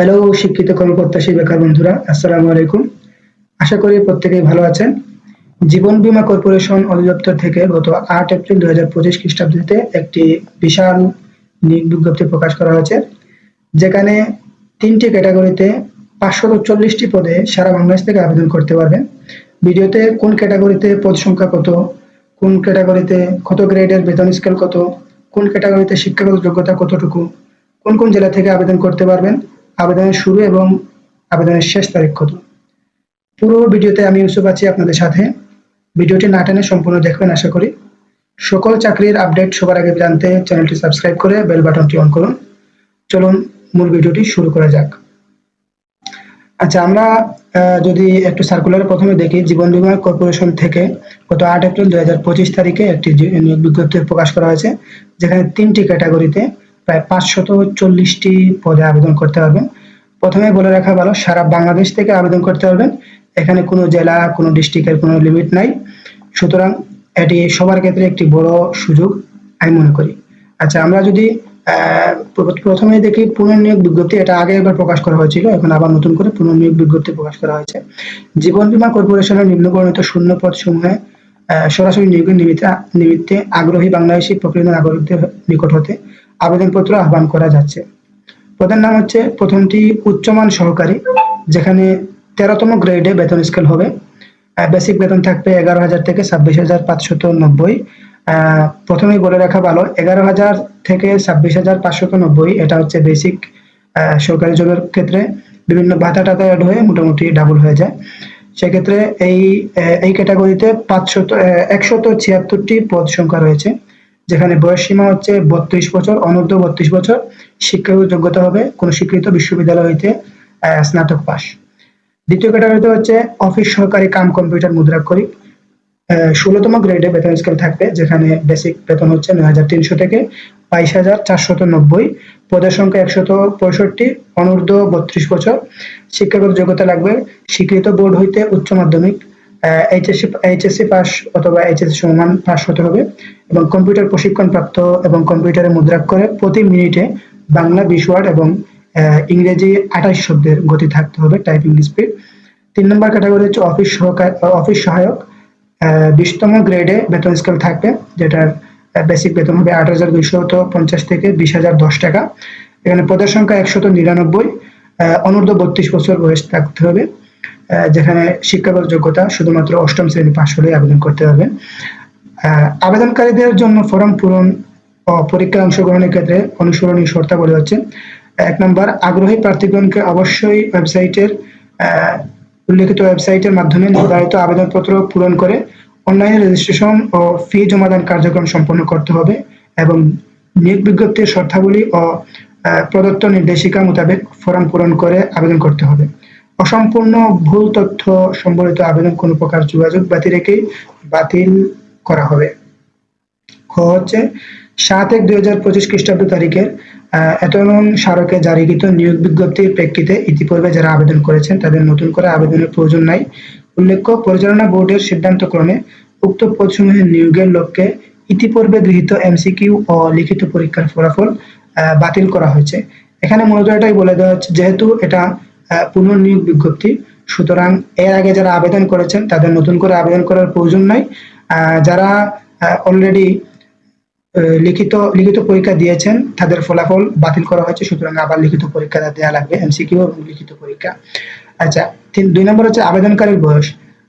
Hello শিক্ষিত কর্মপ্রত্যাশী বেকার বন্ধুরা, আসসালামু আলাইকুম। আশা করি প্রত্যেকেই ভালো আছেন। জীবন বীমা কর্পোরেশন অধিদপ্তর থেকে গত আট এপ্রিল দুই হাজার পঁচিশ খ্রিস্টাব্দে একটি বিশাল বিজ্ঞপ্তি প্রকাশ করা হয়েছে, যেখানে তিনটি ক্যাটাগরিতে পাঁচশো চল্লিশটি পদে সারা বাংলাদেশ থেকে আবেদন করতে পারবেন। ভিডিওতে কোন ক্যাটাগরিতে পদ সংখ্যা কত, কোন ক্যাটাগরিতে কত গ্রেডের বেতন স্কেল কত, কোন ক্যাটাগরিতে শিক্ষাগত যোগ্যতা কতটুকু, কোন কোন জেলা থেকে আবেদন করতে পারবেন আবেদনের শুরু এবং আবেদনের শেষ তারিখ কত? পুরো ভিডিওতে আমি ইউসুফ আছি আপনাদের সাথে। ভিডিওটি না টেনে সম্পূর্ণ দেখবেন, আশা করি। সকল চাকরির আপডেট সবার আগে জানতে চ্যানেলটি সাবস্ক্রাইব করে বেল বাটনটি অন করুন। চলুন মূল ভিডিওটি শুরু করা যাক। আচ্ছা আমরা যদি একটু সার্কুলার প্রথমে দেখি, জীবন বীমা কর্পোরেশন থেকে গত আট এপ্রিল দুই হাজার পঁচিশ তারিখে একটি নিয়োগ বিজ্ঞপ্তি প্রকাশ করা হয়েছে, যেখানে তিনটি ক্যাটাগরিতে প্রায় পাঁচশত চল্লিশটি পদে আবেদন করতে পারবেন প্রথমে বলে রাখা ভালো, সারা বাংলাদেশ থেকে আবেদন করতে পারবেন। এখানে কোনো জেলা, কোনো ডিস্ট্রিক্টের কোনো লিমিট নাই। সুতরাং এটি সবার ক্ষেত্রে একটি বড় সুযোগ, আমি মনে করি। আচ্ছা আমরা যদি প্রথমে দেখি পুনর্নিয়োগ বিজ্ঞপ্তি, এটা আগে একবার প্রকাশ করা হয়েছিল, এখন আবার নতুন করে পুনর্নিয়োগ বিজ্ঞপ্তি প্রকাশ করা হয়েছে। জীবন বীমা কর্পোরেশনের নিম্নবর্ণিত শূন্য পদ সমূহে সরাসরি নিয়োগের নিমিত্তে নিমিত্তে আগ্রহী বাংলাদেশি প্রকৃত নাগরিকদের নিকট হতে আবেদনপত্র আহ্বান করা যাচ্ছে। পদের নাম হচ্ছে প্রথমটি উচ্চমান সহকারী, যেখানে তেরোতম গ্রেডে বেতন স্কেল হবে। বেসিক বেতন থাকবে এগারো হাজার থেকে ছাব্বিশ হাজার পাঁচশত নব্বই। প্রথমেই বলে রাখা ভালো, এগারো হাজার থেকে ছাব্বিশ হাজার পাঁচশত নব্বই, এটা হচ্ছে বেসিক সরকারি জবের ক্ষেত্রে। বিভিন্ন ভাতা টাতা অ্যাড হয়ে মোটামুটি ডাবল হয়ে যায়। সেক্ষেত্রে এই এই ক্যাটাগরিতে পাঁচশত একশত ছিয়াত্তরটি পদ সংখ্যা রয়েছে। যেখানে বয়স সীমা হচ্ছে বত্রিশ বছর, অনূর্ধ্ব বত্রিশ বছর, শিক্ষাগত যোগ্যতা হবে কোনো স্বীকৃত বিশ্ববিদ্যালয় হইতে স্নাতক পাস দ্বিতীয় ক্যাটাগরিতে হচ্ছে অফিস সহকারী কাম কম্পিউটার মুদ্রা মুদ্রাক্ষরিক ষোলোতম গ্রেডে বেতন স্কেল থাকবে, যেখানে বেসিক বেতন হচ্ছে নয় হাজার তিনশো থেকে বাইশ হাজার চারশত নব্বই। পদের সংখ্যা একশত পঁয়ষট্টি, অনূর্ধ্ব বত্রিশ বছর। শিক্ষাগত যোগ্যতা লাগবে স্বীকৃত বোর্ড হইতে উচ্চ মাধ্যমিক। এইচএসসি এইচএসসি পাস অথবা এইচএসসি সমান পাস হতে হবে এবং কম্পিউটার প্রশিক্ষণ প্রাপ্ত এবং কম্পিউটারে মুদ্রাক্ষরে প্রতি মিনিটে বাংলা বিশ ওয়ার্ড এবং ইংরেজি আঠাশ শব্দের গতি থাকতে হবে টাইপিং স্পিড তিন নম্বর ক্যাটাগরি হচ্ছে অফিস সহকার অফিস সহায়ক। বিশতম গ্রেডে বেতন স্কেল থাকবে, যেটার বেসিক বেতন হবে আট হাজার দুইশত পঞ্চাশ থেকে বিশ হাজার দশ টাকা। এখানে পদের সংখ্যা একশত নিরানব্বই। অনূর্ধ্ব বত্রিশ বছর বয়স থাকতে হবে। যেখানে শিক্ষাগত যোগ্যতা শুধুমাত্র অষ্টম শ্রেণি পাশ হলে আবেদন করতে হবে আবেদনকারীদের জন্য ফর্ম পূরণ ও পরীক্ষায় অংশগ্রহণের ক্ষেত্রে অনুসরণীয় শর্তাবলী হচ্ছে। এক নম্বর, আগ্রহী প্রার্থীগণকে অবশ্যই ওয়েবসাইটের উল্লেখিত ওয়েবসাইটের মাধ্যমে নির্ধারিত আবেদনপত্র পূরণ করে অনলাইনে রেজিস্ট্রেশন ও ফি জমাদান কার্যক্রম সম্পন্ন করতে হবে এবং নিয়োগ বিজ্ঞপ্তির শর্তাবলী ও প্রদত্ত নির্দেশিকা মোতাবেক ফর্ম পূরণ করে আবেদন করতে হবে। অসম্পূর্ণ ভুল তথ্য সম্বলিত আবেদন কোনো প্রকার যোগাযোগ বাতিল রেখেই বাতিল করা হবে। খ হচ্ছে, সাত এক দুই হাজার পঁচিশ খ্রিস্টাব্দ তারিখের এতনং স্মারকে জারিকৃত নিয়োগ বিজ্ঞপ্তির প্রেক্ষিতে ইতিপূর্বে যারা আবেদন করেছেন তাদের নতুন করে আবেদনের প্রয়োজন নাই। উল্লেখ্য, পরিচালনা বোর্ডের সিদ্ধান্ত ক্রমে উক্ত পদসমূহের নিয়োগের লক্ষ্যে ইতিপূর্বে গৃহীত এমসিকিউ ও লিখিত পরীক্ষার ফলাফল বাতিল করা হয়েছে। এখানে মূলত এটাই বলে দেওয়া হচ্ছে, যেহেতু এটা পুনর্নিয়োগ বিজ্ঞপ্তি। সুতরাং এর আগে যারা আবেদন করেছেন, তাদের নতুন করে আবেদন করার প্রয়োজন নাই। যারা অলরেডি লিখিত লিখিত পরীক্ষা দিয়েছেন, তাদের ফলাফল বাতিল করা হয়েছে। সুতরাং আবার লিখিত পরীক্ষা দেওয়া লাগবে এমসিকিউ এবং লিখিত পরীক্ষা। আচ্ছা দুই নম্বর হচ্ছে আবেদনকারীর বয়স।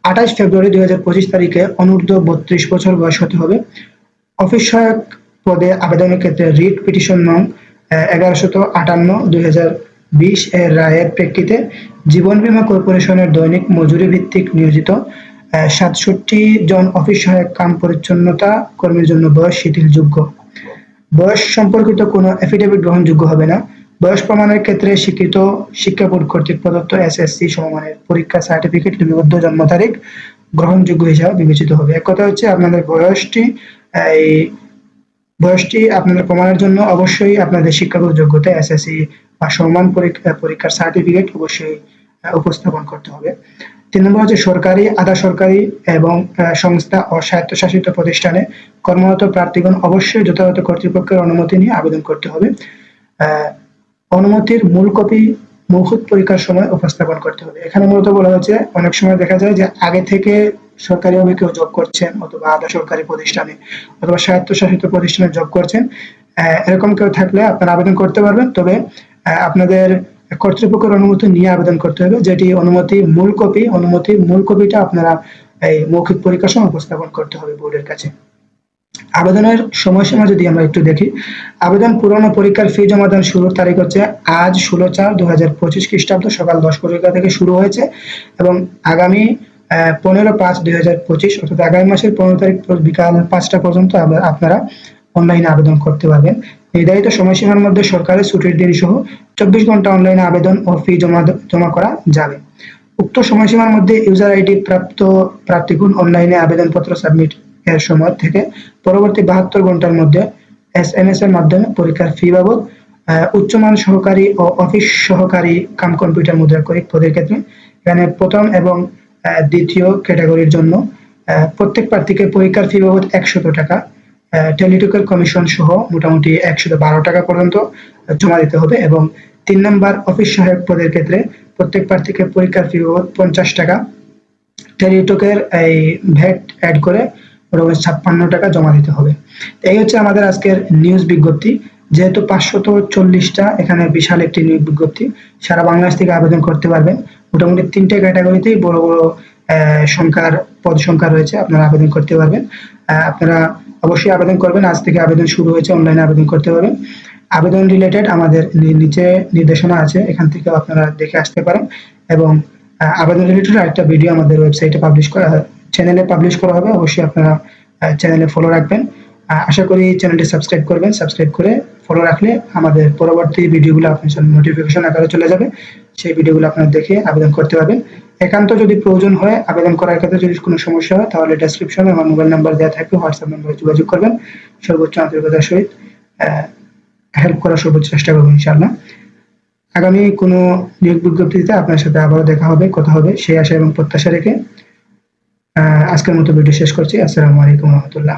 আঠাশ ফেব্রুয়ারি দুই হাজার পঁচিশ তারিখে অনূর্ধ্ব বত্রিশ বছর বয়স হতে হবে। অফিস সহায়ক পদে আবেদনের ক্ষেত্রে রিট পিটিশন নং এগারোশত আটান্ন দুই হাজার বিশ এর রায়ের প্রেক্ষিতে জীবন বীমা কর্পোরেশনের দৈনিক মজুরি ভিত্তিক নিয়োজিত সাতষট্টি জন অফিস সহায়ক কাম পরিচ্ছন্নতা কর্মীর জন্য বয়স শিথিলযোগ্য। বয়স সম্পর্কিত কোনো এফিডেভিট গ্রহণযোগ্য হবে না। বয়স প্রমাণের ক্ষেত্রে স্বীকৃত শিক্ষা বোর্ড কর্তৃক প্রদত্ত এসএসসি সমমানের পরীক্ষা সার্টিফিকেট লিপিবদ্ধ জন্ম তারিখ গ্রহণযোগ্য হিসাবে বিবেচিত হবে। এক কথা হচ্ছে আপনাদের বয়সটি এই বয়সটি আপনাদের প্রমাণের জন্য অবশ্যই আপনাদের শিক্ষাগত যোগ্যতা এসএসসি বা সমান পরীক্ষা পরীক্ষার সার্টিফিকেট অবশ্যই উপস্থাপন করতে হবে। তিন নম্বর হচ্ছে সরকারি, আধা সরকারি এবং সংস্থা ও স্বায়ত্তশাসিত প্রতিষ্ঠানে কর্মরত প্রার্থীগণ অবশ্যই যথাযথ কর্তৃপক্ষের অনুমতি নিয়ে আবেদন করতে হবে। অনুমতির মূল কপি মৌখিক পরীক্ষার সময় উপস্থাপন করতে হবে। এখানে মূলত বলা হয়েছে, অনেক সময় দেখা যায় যে আগে থেকে সরকারিভাবে কেউ জব করছেন অথবা আধা সরকারি প্রতিষ্ঠানে অথবা স্বায়ত্তশাসিত প্রতিষ্ঠানে জব করছেন এরকম কেউ থাকলে আপনারা আবেদন করতে পারবেন। তবে আপনাদের কর্তৃপক্ষের অনুমতি নিয়ে আবেদন করতে হবে, যেটি অনুমতি, মূল কপি, অনুমতি, মূল কপিটা আপনারা এই মৌখিক পরীক্ষার সময় উপস্থাপন করতে হবে বোর্ডের কাছে। আবেদনের সময়সীমা যদি আমরা একটু দেখি, আবেদন পূরণ ও পরীক্ষার ফি জমা দেওয়ার শুরুর তারিখ হচ্ছে আজ ষোলো চার দু হাজার পঁচিশ খ্রিস্টাব্দ সকাল দশ পরীক্ষা থেকে শুরু হয়েছে এবং আগামী পনেরো পাঁচ দুই হাজার পঁচিশ, অর্থাৎ আগামী মাসের পনেরো তারিখ বিকাল পাঁচটা পর্যন্ত আপনারা অনলাইনে আবেদন করতে পারবেন। নির্ধারিত সময়সীমার মধ্যে সরকারের ছুটির দিন সহ চব্বিশ ঘণ্টা অনলাইনে আবেদন ও ফি জমা জমা করা যাবে। উক্ত সময়সীমার মধ্যে ইউজার আইডি প্রাপ্ত প্রার্থীগণ অনলাইনে আবেদনপত্র সাবমিট এর সময় থেকে পরবর্তী বাহাত্তর ঘণ্টার মধ্যে এস এম এস এর মাধ্যমে পরীক্ষার ফি বাবদ উচ্চমান সহকারী ও অফিস সহকারী কাম কম্পিউটার মুদ্রাক্ষরিক পদের ক্ষেত্রে। এখানে প্রথম এবং দ্বিতীয় ক্যাটাগরির জন্য প্রত্যেক প্রার্থীকে পরীক্ষার ফি বাবদ একশত টাকা টেলিটকের কমিশন সহ মোটামুটি একশত বারো টাকা পর্যন্ত জমা দিতে হবে এবং তিন নম্বর অফিস সহায়ক পদের ক্ষেত্রে প্রত্যেক প্রার্থীকে পরীক্ষার ফি বাবদ পঞ্চাশ টাকা, টেলিটকের এই ভ্যাট অ্যাড করে মোটামুটি ছাপ্পান্ন টাকা জমা দিতে হবে। এই হচ্ছে আমাদের আজকের নিউজ বিজ্ঞপ্তি। যেহেতু পাঁচশত চল্লিশটা এখানে বিশাল একটি নিয়োগ বিজ্ঞপ্তি, সারা বাংলাদেশ থেকে আবেদন করতে পারবেন। মোটামুটি তিনটে ক্যাটাগরিতেই বড় বড় সংখ্যার, পদ সংখ্যা রয়েছে, আপনারা আবেদন করতে পারবেন। আপনারা অবশ্যই আবেদন করবেন। আজ থেকে আবেদন শুরু হয়েছে অনলাইনে আবেদন করতে পারবেন। আবেদন রিলেটেড আমাদের নিচে নির্দেশনা আছে, এখান থেকে আপনারা দেখে আসতে পারেন। এবং আবেদন রিলেটেড আরেকটা ভিডিও আমাদের ওয়েবসাইটে পাবলিশ করা চ্যানেলে পাবলিশ করা হবে। অবশ্যই আপনারা চ্যানেলে ফলো রাখবেন। আশা করি চ্যানেলটি সাবস্ক্রাইব করবেন। সাবস্ক্রাইব করে ফলো রাখলে আমাদের পরবর্তী ভিডিওগুলো আপনার জন্য নোটিফিকেশন আকারে চলে যাবে। সেই ভিডিওগুলো আপনারা দেখে আবেদন করতে পারবেন। একান্ত যদি প্রয়োজন হয় আবেদন করার ক্ষেত্রে যদি কোনো সমস্যা হয়, তাহলে ডেসক্রিপশনে আমার মোবাইল নাম্বার দেওয়া থাকবে। হোয়াটসঅ্যাপ নাম্বারে যোগাযোগ করবেন। সর্বোচ্চ আন্তরিকতার সহিত হেল্প করার সর্বোচ্চ চেষ্টা করব ইনশাআল্লাহ। আগামী কোনো নিয়োগ বিজ্ঞপ্তিতে আপনার সাথে আবারও দেখা হবে, কথা হবে। সেই আশা এবং প্রত্যাশা রেখে আজকের মতো ভিডিও শেষ করছি। আসসালামু আলাইকুম রহমতুল্লাহ।